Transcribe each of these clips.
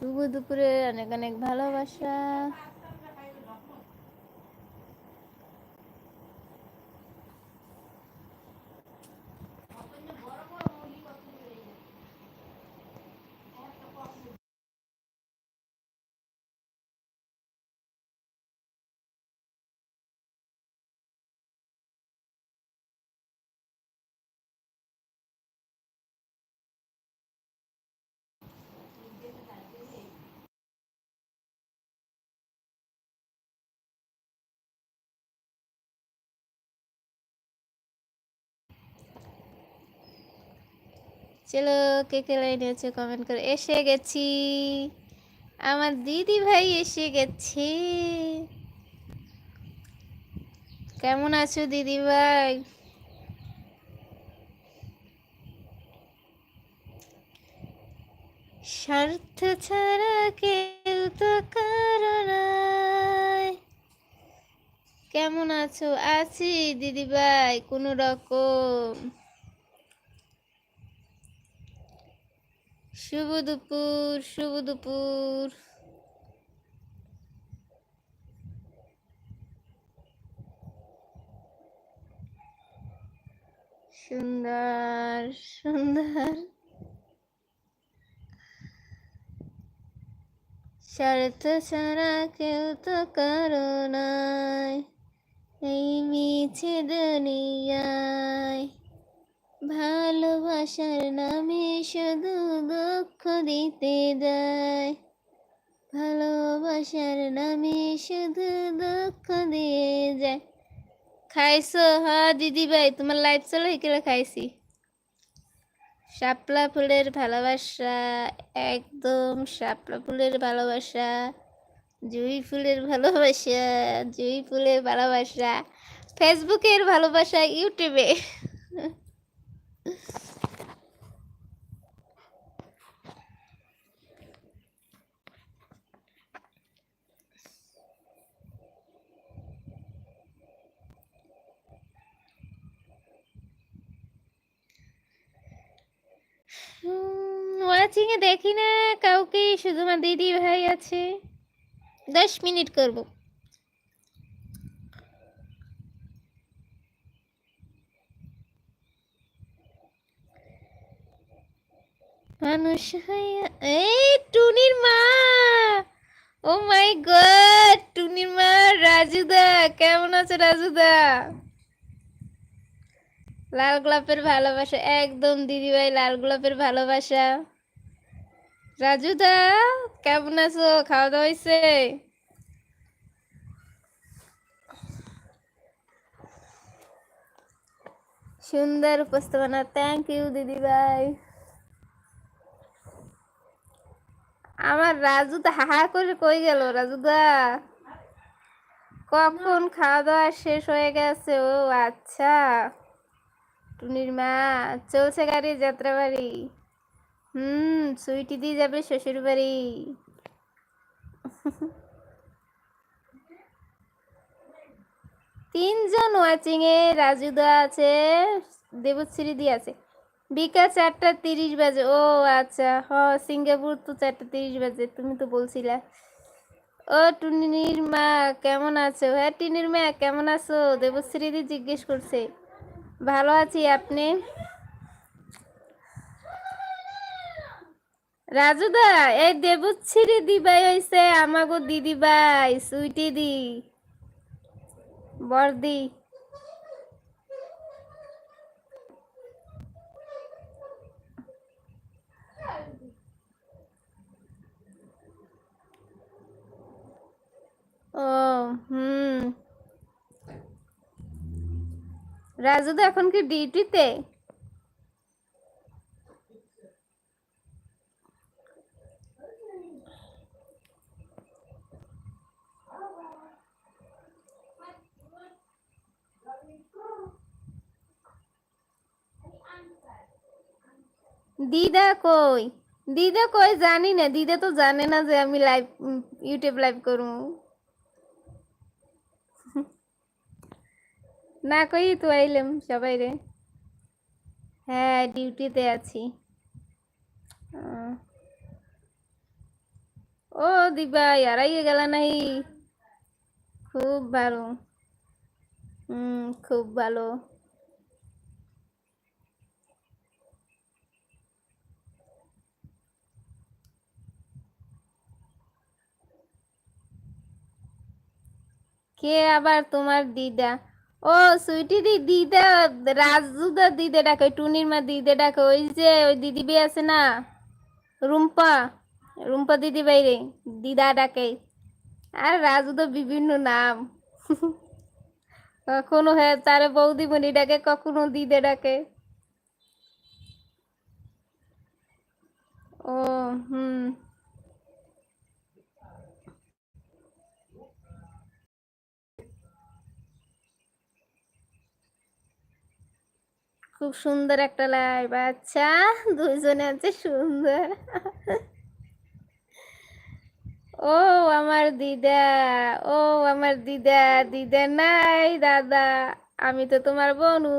শুভ দুপুরে অনেক অনেক ভালোবাসা। চলো কে কে লাইনে আছে কমেন্ট করে? এসে গেছি। আমার দিদি ভাই এসে গেছে। কেমন আছো দিদি ভাই? স্বার্থ ছাড়া কেউ তো কেমন আছো? আছি দিদি ভাই, কোনো রকম। শুভ দুপুর শুভ দুপুর। সুন্দর সুন্দর। শরত ছাড়া কেউ তো করো নাই, এই মিছে দুনিয়ায়। ভালোবাসার নামে শুধু দুঃখ দিতে যায় ভালোবাসার নামে শুধু দুঃখ দিয়ে যায়। খাইছো? হ্যাঁ দিদি ভাই, তোমার লাইফ চলো, একেলে খাইছি। শাপলা ফুলের ভালোবাসা, একদম শাপলা ফুলের ভালোবাসা, জুই ফুলের ভালোবাসা, জুই ফুলের ভালোবাসা ফেসবুকের ভালোবাসা ইউটিউবে দেখি না কাউকে শুধু দিদি ভাই আছে। দশ মিনিট করব। মানুষ হইয়া এই টুনির মা! ও মাই গড, টুনির মা, রাজুদা, কেমন আছে রাজুদা? লাল গোলাপের ভালোবাসা, একদম দিদিভাই লাল গোলাপের ভালোবাসা। রাজুদা, কেমন আছো? খাওয়া দাওয়া হয়েছে সুন্দর উপস্থাপনা থ্যাংক ইউ দিদিভাই আমার রাজু তো হাহা করে কই গেল রাজুদা কখন খাওয়া দাওয়া শেষ হয়ে গেছে? ও আচ্ছা। টুনির মা, চলছে গাড়ি, যাত্রা বাড়ি। হুম, সুইটি দিয়ে যাবে শ্বশুর বাড়ি। তিনজন ওয়াচিং এ রাজুদা আছে, দেবশ্রী দি আছে। বিকাল চারটা তিরিশ বাজে। ও আচ্ছা হ, সিঙ্গাপুর তো চারটা তিরিশ বাজে, তুমি তো বলছিলা। ও টুনির মা, কেমন আছো? হ্যাঁ টুনির মা, কেমন আছো? দেবশ্রী দি জিজ্ঞেস করছে। ভালো আছি, আপনি? রাজুদা, এই দেবশ্রী দিবাই হইছে, আমাগো দিদি ভাই সুইটি দি বর্দি ও হুম রাজুদা এখন কি ডিউটিতে দিদা কই? দিদা কই? জানি না। দিদা তো জানে না যে আমি লাইভ ইউটিউব লাইভ করব। না কই তো আইলাম সবাই রে। হ্যাঁ ডিউটিতে আছি। ও দিবা হারাইয়ে গেল নাই। খুব ভালো। হুম খুব ভালো। কে আবার তোমার দিদা? ও সুইটি দি, দিদা রাজুদা দিদে ডাকে, টুনির মা দিদে ডাকে, ওই যে ওই দিদি বি আছে না, রুম্পা রুম্পা দিদি বাইরে দিদা ডাকে। আর রাজু তো বিভিন্ন নাম। কখনো হ্যাঁ তারে বৌদিমণি ডাকে, কখনো দিদে ডাকে। ও, হুম। খুব সুন্দর একটা লাইভ আচ্ছা দুইজনে আছে সুন্দর। ও, আমার দিদা, ও, আমার দিদা দিদা নাই, দাদা, আমি তো তোমার বনু।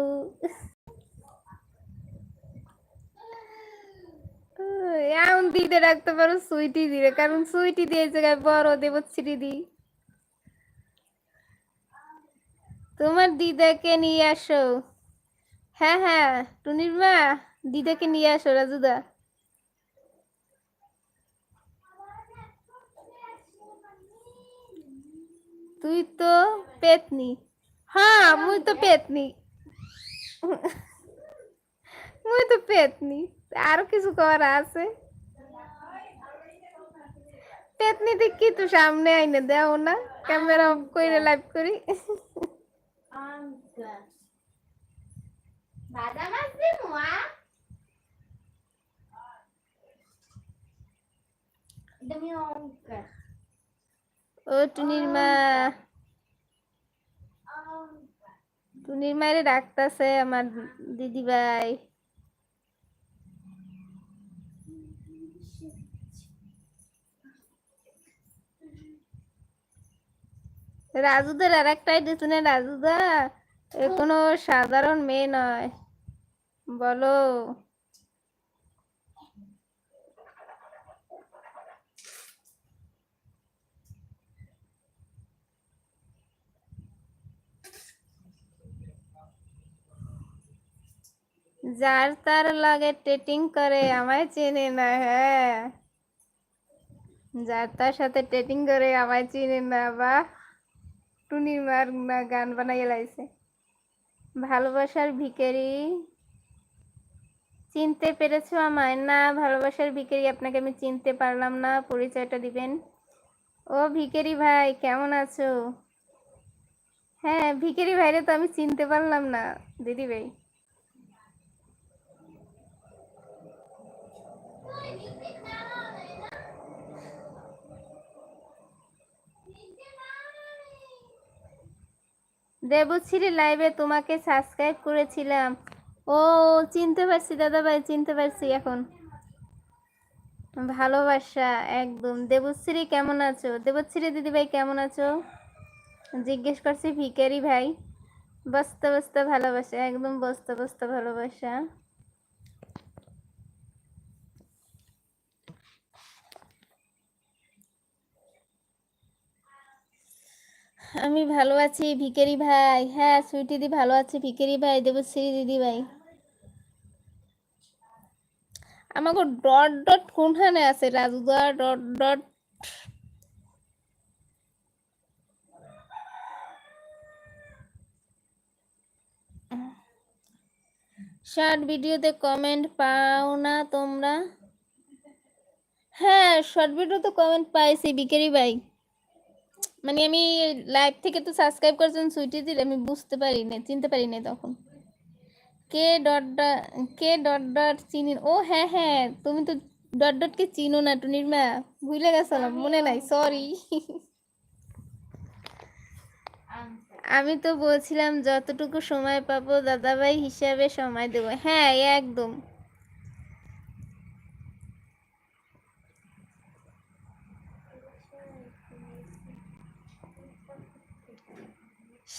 এমন দিদে রাখতে পারো, সুইটি দিলে কারণ সুইটি দিয়ে জায়গায় বড় দেবশ্রী দি। তোমার দিদাকে নিয়ে আসো। হ্যাঁ হ্যাঁ টুনির মা দিদাকে নিয়ে আসো, রাজুদা। তুই তো পেতনি। হ্যাঁ মুই তো পেতনি। মুই তো পেতনি। আরও কিছু করা আছে? পেতনি দেখি তো সামনে আইনে দেও না? ক্যামেরা অফ করে। লাইভ করি বাদাম তুমি অঙ্কা ও টুনির মা টুনির মায়ের ডাকতাছে আমার দিদি ভাই রাজুদের আর একটাই দিতুনে রাজুদা এ কোনো সাধারণ মেয়ে নয় বলো। যার তার লাগে টেটিং করে, আমায় চেনে না হ্যাঁ। যার তার সাথে টেটিং করে, আমায় চিনে না বা টুনি মার গান বানাই লাইছে। ভালোবাসার ভিখারি। চিনতে পেরেছ আমায়? না, ভালোবাসার ভিখারি আপনাকে আমি চিনতে পারলাম না। পরিচয়টা দিবেন। ও ভিখারি ভাই, কেমন আছো? হ্যাঁ ভিখারি ভাইরে তো আমি চিনতে পারলাম না, দিদি ভাই। দেবশ্রী লাইভে তোমাকে সাবস্ক্রাইব করেছিলাম। ও, চিনতে পারছি দাদা ভাই, চিনতে পারছি এখন। ভালোবাসা, একদম। দেবশ্রী কেমন আছো? দেবশ্রী দিদি ভাই কেমন আছো? জিজ্ঞেস করছি ভিকারি ভাই। বস্তা বস্তা ভালোবাসা, একদম বস্তা বস্তা ভালোবাসা। আমি ভালো আছি ভিকারি ভাই। হ্যাঁ সুইটি দি ভালো আছি ভিকারি ভাই, দেবশ্রী দিদি ভাই। আমাকে ডট ডট কোনখানে আছে, রাজুদা ডট ডট। শর্ট ভিডিওতে কমেন্ট পাও না তোমরা? হ্যাঁ শর্ট ভিডিওতে কমেন্ট পাইছি বিকেরি ভাই। মানে আমি লাইভ থেকে তো সাবস্ক্রাইব করছেন সুইটি দিল আমি বুঝতে পারি না চিনতে পারি না তখন। কে ডট ডট কে ডট ডট চিনি? ও হ্যাঁ হ্যাঁ তুমি তো ডট ডট কে চিনো না টুনির মা ভুলে গেছিলাম মনে নাই সরি আমি তো বলছিলাম যতটুকু সময় পাবো দাদাভাই হিসাবে সময় দেবো। হ্যাঁ একদম।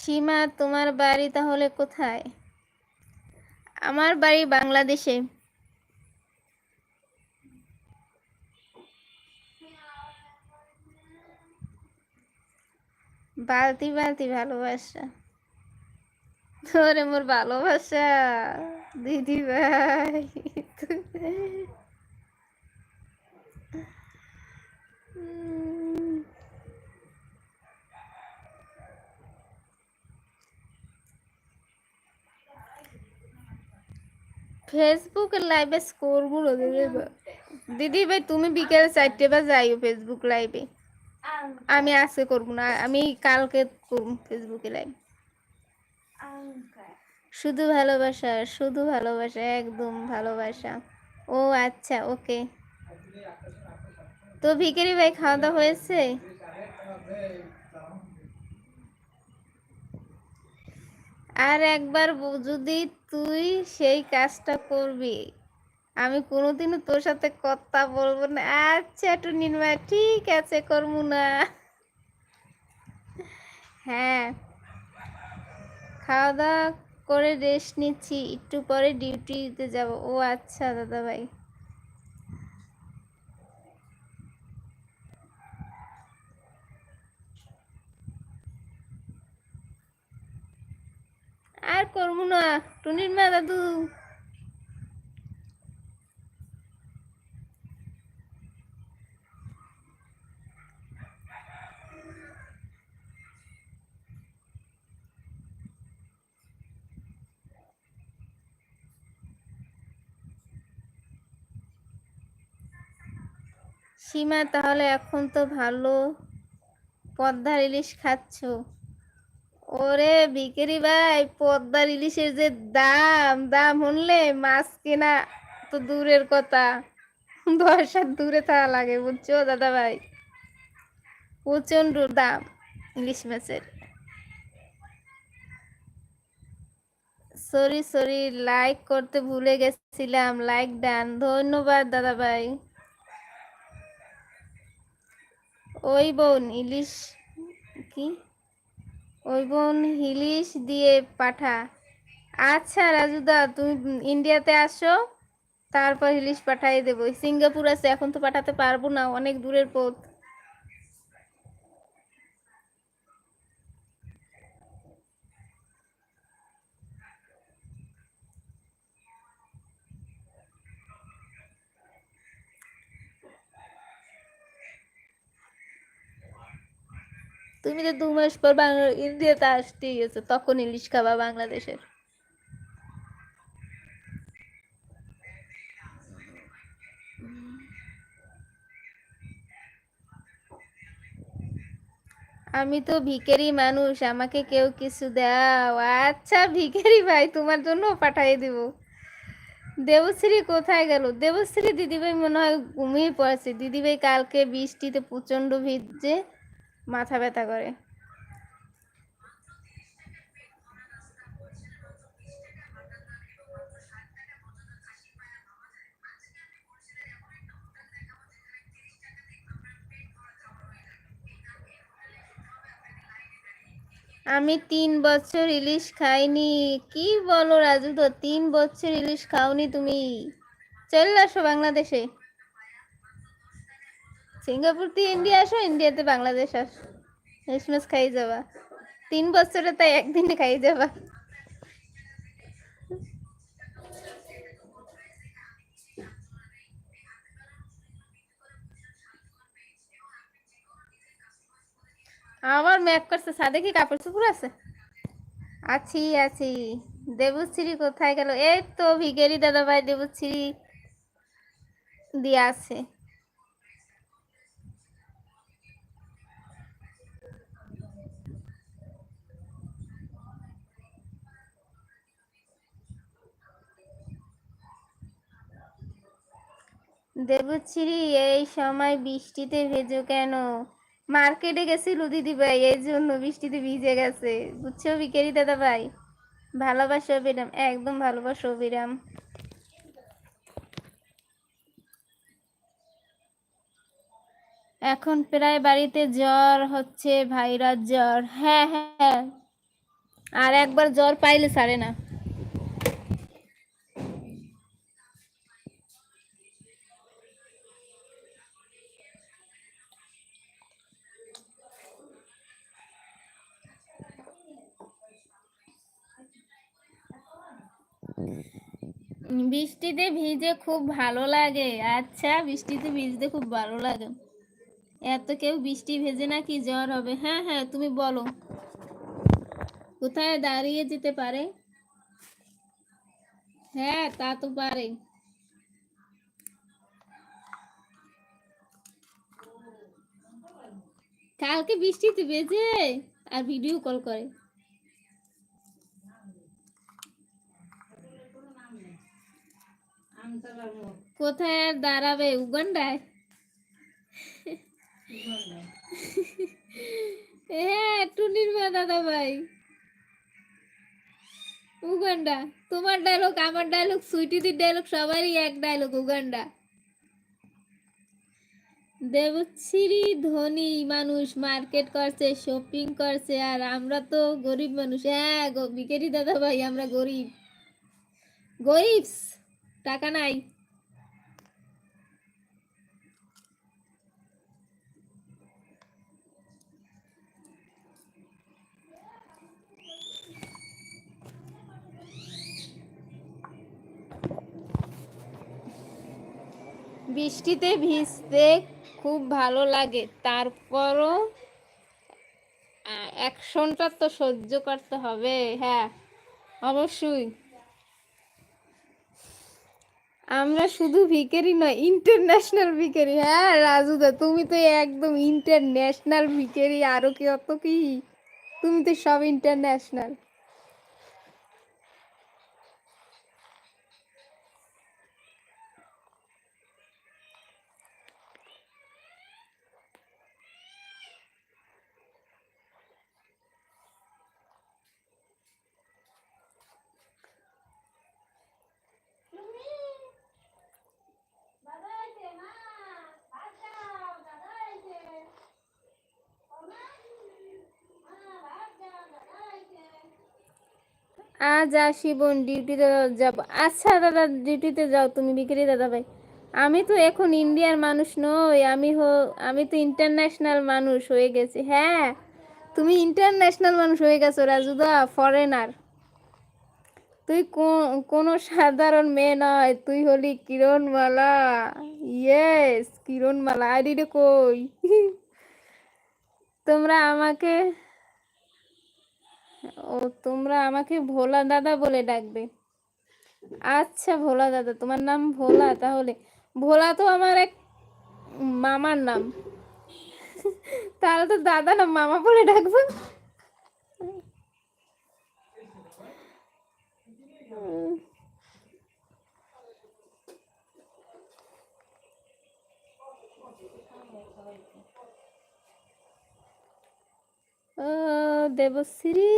সীমা, তোমার বাড়ি তাহলে কোথায়? আমার বাড়ি বাংলাদেশে। বালতি বালতি ভালোবাসা। তোরে মোর ভালোবাসা, দিদি ভাই। ফেসবুক লাইভে স্কোরগুলো, দিদি দিদি ভাই, তুমি বিকেল চারটে বা যাইও ফেসবুক লাইভে আমি আজকে করব না, আমি কালকে করব ফেসবুকে লাইভ শুধু ভালোবাসা শুধু ভালোবাসা, একদম ভালোবাসা। ও আচ্ছা ওকে। তো ভিখারি ভাই খাওয়া দাওয়া হয়েছে? আর একবার যদি তুই সেই কাজটা করবি। আমি কোনোদিনও তোর সাথে কথা বলব না। আচ্ছা একটু নির্মা ঠিক আছে, করব না। হ্যাঁ। খাওয়া দাওয়া করে রেস্ট নিচ্ছি। একটু পরে ডিউটিতে যাব। ও আচ্ছা দাদা ভাই আর করব না। টুনির মা দাদু। সীমা তাহলে এখন তো ভালো। পদ্মার ইলিশ খাচ্ছ। ওরে ভিখারি ভাই পদ্মার ইলিশের যে দাম দাম শুনলে মাছ কেনা তো দূরের কথা। দশ দূরে থাকা লাগে, বুঝছ দাদা ভাই? প্রচণ্ড দাম ইলিশ মাছের। সরি সরি লাইক করতে ভুলে গেছিলাম লাইক ডান ধন্যবাদ দাদা ভাই। ওই বোন, ইলিশ কি? ওই বোন হিলিশ দিয়ে পাঠা। আচ্ছা রাজুদা তুমি ইন্ডিয়াতে আসো, তারপর হিলিশ পাঠাই দেবো। সিঙ্গাপুর আছে, এখন তো পাঠাতে পারব না, অনেক দূরের পথ। তুমি তো দু মাস পর বাংলা, ইন্ডিয়াতে আসতে গেছো, তখন ইলিশ খাবা বাংলাদেশের? আমি তো ভিখারি মানুষ, আমাকে কেউ কিছু দাও। আচ্ছা ভিখারি ভাই, তোমার জন্য পাঠিয়ে দিব। দেবশ্রী কোথায় গেল? দেবশ্রী দিদিভাই মনে হয় ঘুমিয়ে পড়েছে। দিদিভাই কালকে বৃষ্টিতে প্রচণ্ড ভিজে মাথা ব্যথা করে। আমি তিন বছর ইলিশ খাইনি। কি বলো রাজু তো, তিন বছর ইলিশ খাওনি তুমি। চলে আসো বাংলাদেশে। সিঙ্গাপুর থেকে ইন্ডিয়া আসো ইন্ডিয়াতে বাংলাদেশ আসো। মাছ খাই যাবা। তিন বছরে তাই একদিনে খাই যাবা। আমার ম্যাক করছে সাদে কি কাপড় চুপড় আছে? আছি আছি। দেবশ্রী কোথায় গেল? এই তো ভিগেরি দাদা ভাই দেবশ্রী দিয়ে আছে। দেবশ্রী, এই সময় বৃষ্টিতে ভেজো কেন? মার্কেটে গেছিল দিদি ভাই এই জন্য বৃষ্টিতে ভিজে গেছে। বুঝছ বিকেরি দাদা ভাই ভালোবাসো অবিরাম একদম ভালোবাসো অবিরাম এখন প্রায় বাড়িতে জ্বর হচ্ছে, ভাইরাস জ্বর। হ্যাঁ হ্যাঁ। আর একবার জ্বর পাইলে ছাড়ে না। বৃষ্টিতে ভিজে খুব ভালো লাগে। আচ্ছা বৃষ্টিতে ভিজতে খুব ভালো লাগে। এত কেউ বৃষ্টি ভেজে নাকি জ্বর হবে? হ্যাঁ হ্যাঁ তুমি বলো। কোথায় দাঁড়িয়ে যেতে পারে? হ্যাঁ তা তো পারে। কালকে বৃষ্টিতে ভেজে আর ভিডিও কল করে। কোথায় আর দাঁড়াবে? উগান্ডায়? হ্যাঁ টুনির মা দাদা ভাই। উগান্ডা। তোমার ডায়লগ আমার ডায়লগ সুইটিদির ডায়লগ সবারই এক ডায়লগ উগান্ডা। দেবশ্রী ধনী মানুষ মার্কেট করছে শপিং করছে আর আমরা তো গরিব মানুষ। হ্যাঁ বিকেরি দাদা ভাই আমরা গরিব। গরিব টাকা নাই। বৃষ্টিতে ভিজতে খুব ভালো লাগে, তারপরও অ্যাকশনটা তো সহ্য করতে হবে হ্যাঁ অবশ্যই। আমরা শুধু ভিকারি নয় ইন্টারন্যাশনাল ভিকারি হ্যাঁ রাজুদা তুমি তো একদম ইন্টারন্যাশনাল ভিকারি আরও কি অত কি? তুমি তো সব ইন্টারন্যাশনাল আজ আসি বোন ডিউটিতে যাব। আচ্ছা দাদা ডিউটিতে যাও তুমি বিক্রি দাদা ভাই। আমি তো এখন ইন্ডিয়ার মানুষ নই, আমি হো, আমি তো ইন্টারন্যাশনাল মানুষ হয়ে গেছি। হ্যাঁ তুমি ইন্টারন্যাশনাল মানুষ হয়ে গেছো রাজুদা ফরেনার তুই কোনো সাধারণ মেয়ে নয়, তুই হলি কিরণমালা। ইয়েস কিরণমালা, আইডিটা কই? তোমরা আমাকে ও তোমরা আমাকে ভোলা দাদা বলে ডাকবে। আচ্ছা ভোলা দাদা, তোমার নাম ভোলা, তাহলে। ভোলা তো আমার এক মামার নাম। তাহলে তো দাদা না মামা বলে ডাকবো। দেবশ্রী।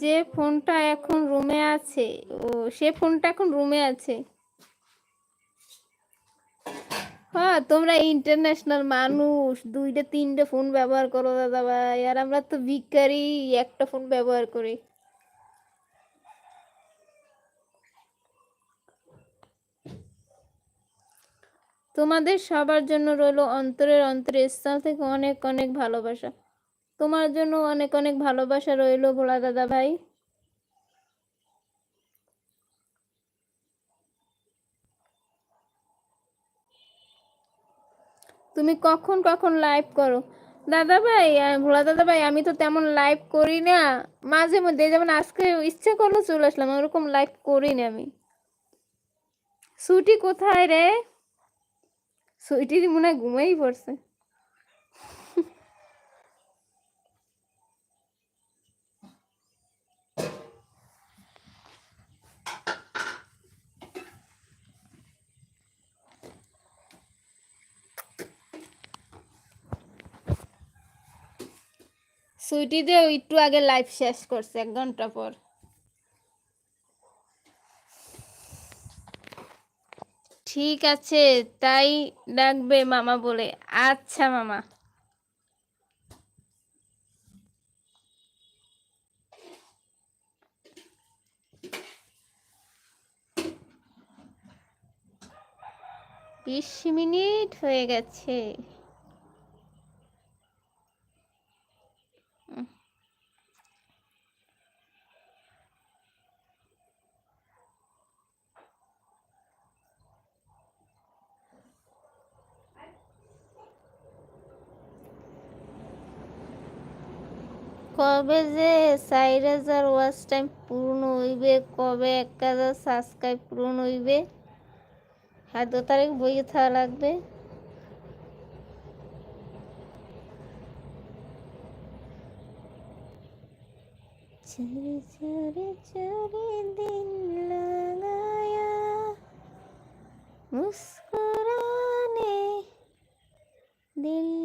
যে ফোনটা এখন রুমে আছে, ও, সে ফোনটা এখন রুমে আছে। হ্যাঁ তোমরা ইন্টারন্যাশনাল মানুষ, দুইটা, তিনটে ফোন ব্যবহার করো দাদা ভাই, আর আমরা তো ভিখারি একটা ফোন ব্যবহার করি। তোমাদের সবার জন্য রইল অন্তরের অন্তরের স্থল থেকে অনেক অনেক ভালোবাসা। তোমার জন্য অনেক অনেক ভালোবাসা রইল ভোলা দাদা ভাই। তুমি কখন কখন লাইভ করো? দাদা ভাই ভোলা দাদা ভাই, আমি তো তেমন লাইভ করি না। মাঝে মধ্যে যেমন আজকে ইচ্ছে করল চলে আসলাম, ওরকম লাইভ করি না আমি। ছুটি কোথায় রে? সুইটি মনে হয় ঘুমাই পড়ছে। সুইটি দিয়ে একটু আগে লাইভ শেষ করছে, এক ঘণ্টা পর। ঠিক আছে তাই ডাকবে মামা বলে। আচ্ছা মামা। বিশ মিনিট হয়ে গেছে। কবে যে চার হাজার ওয়াচ টাইম পূর্ণ হইবে, কবে এক হাজার সাবস্ক্রাইব পূর্ণ হইবে হাত তারিখ বইয়ে থাকা লাগবে। চরে চরে দিন লাগায়া, মুস্কুরানে দিল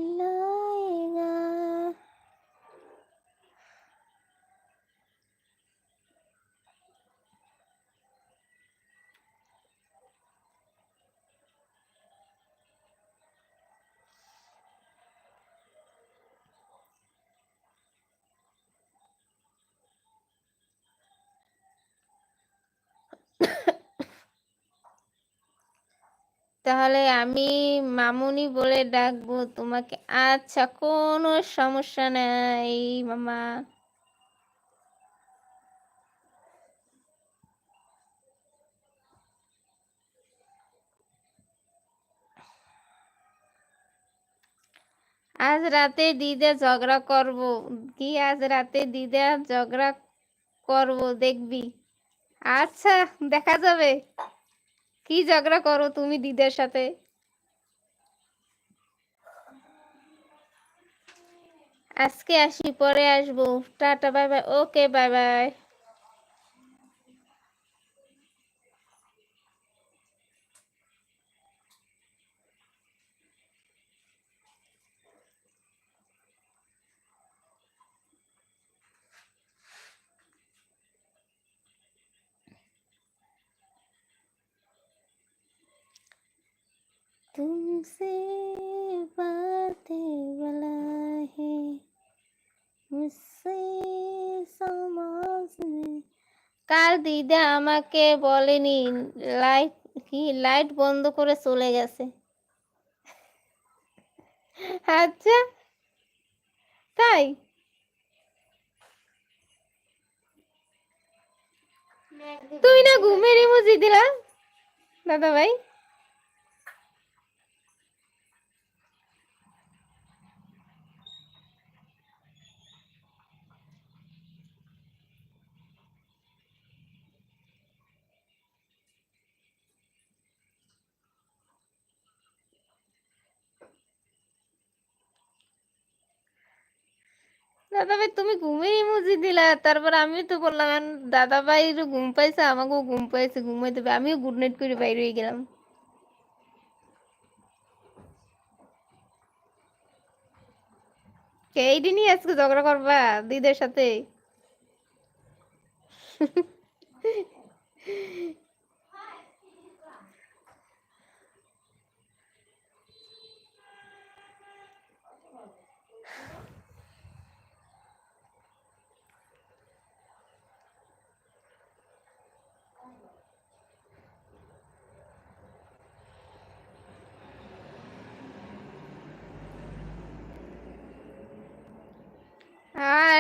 তাহলে আমি মামুনি বলে ডাকবো তোমাকে। আচ্ছা কোনো সমস্যা নাই, মামা। আজ রাতে দিদা ঝগড়া করব। কি আজ রাতে দিদা ঝগড়া করব দেখবি। আচ্ছা দেখা যাবে। কি ঝগড়া করো তুমি দিদার সাথে? আজকে আসি, পরে আসব। Tata, bye bye. Okay, bye bye. দিদা আমাকে বলেনি, লাইট কি, লাইট বন্ধ করে চলে গেছে। আচ্ছা তাই? তুমি না ঘুমের ইমোজি দিলা দাদা ভাই দাদা ভাই তুমি ঘুমের ইমোজি দিলা। তারপর আমি তো বললাম দাদা ভাই ঘুম পাইছে, আমাকেও ঘুম পাইছে ঘুমাইতে হবে আমিও গুড নাইট করে বাইরে হয়ে গেলাম। এই দিনই আজকে ঝগড়া করবা দিদের সাথে?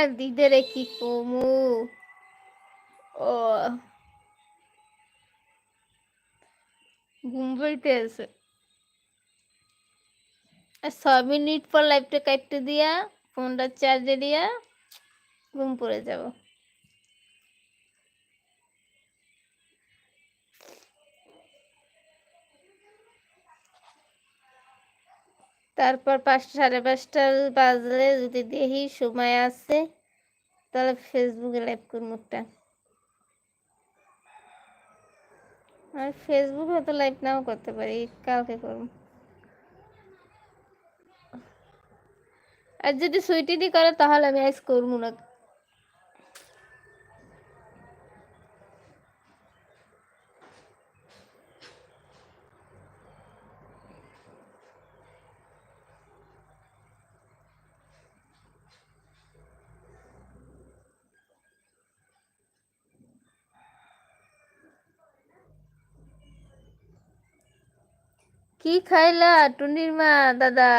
আর দিদেরে কি কমু ও ঘুম পাইতে আছে। আর ছ মিনিট পর লাইভটা কাটতে দিয়া ফোনটা চার্জে দিয়া, ঘুম পড়ে যাব। তারপর পাঁচটা, সাড়ে পাঁচটা বাজলে যদি দেখি সময় আছে, তাহলে ফেসবুকে লাইভ করব একটা। আর ফেসবুকে তো লাইভ নাও করতে পারি, কালকে করব। আর যদি সুইটিদি করে, তাহলে আমি আজ করব না। কি খাইলা টুনির মা দাদা?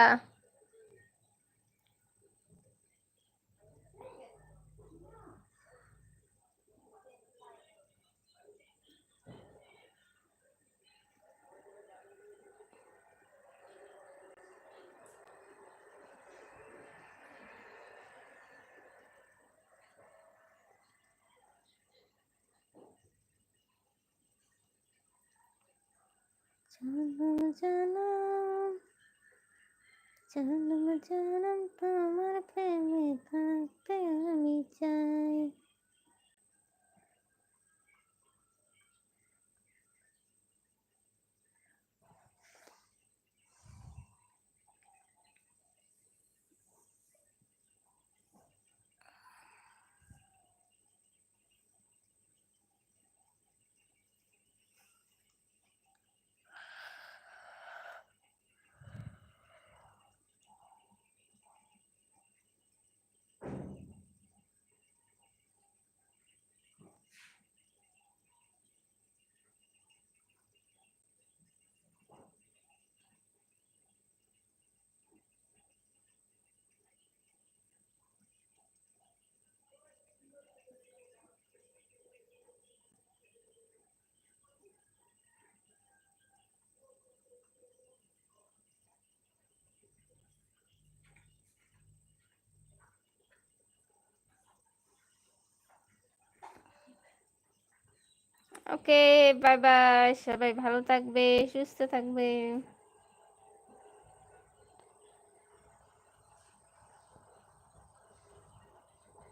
জনম জানাম চলো জানাম তোমার প্রেমে থাকতে আমি চাই। ওকে বাই বাই সবাই ভালো থাকবে সুস্থ থাকবে।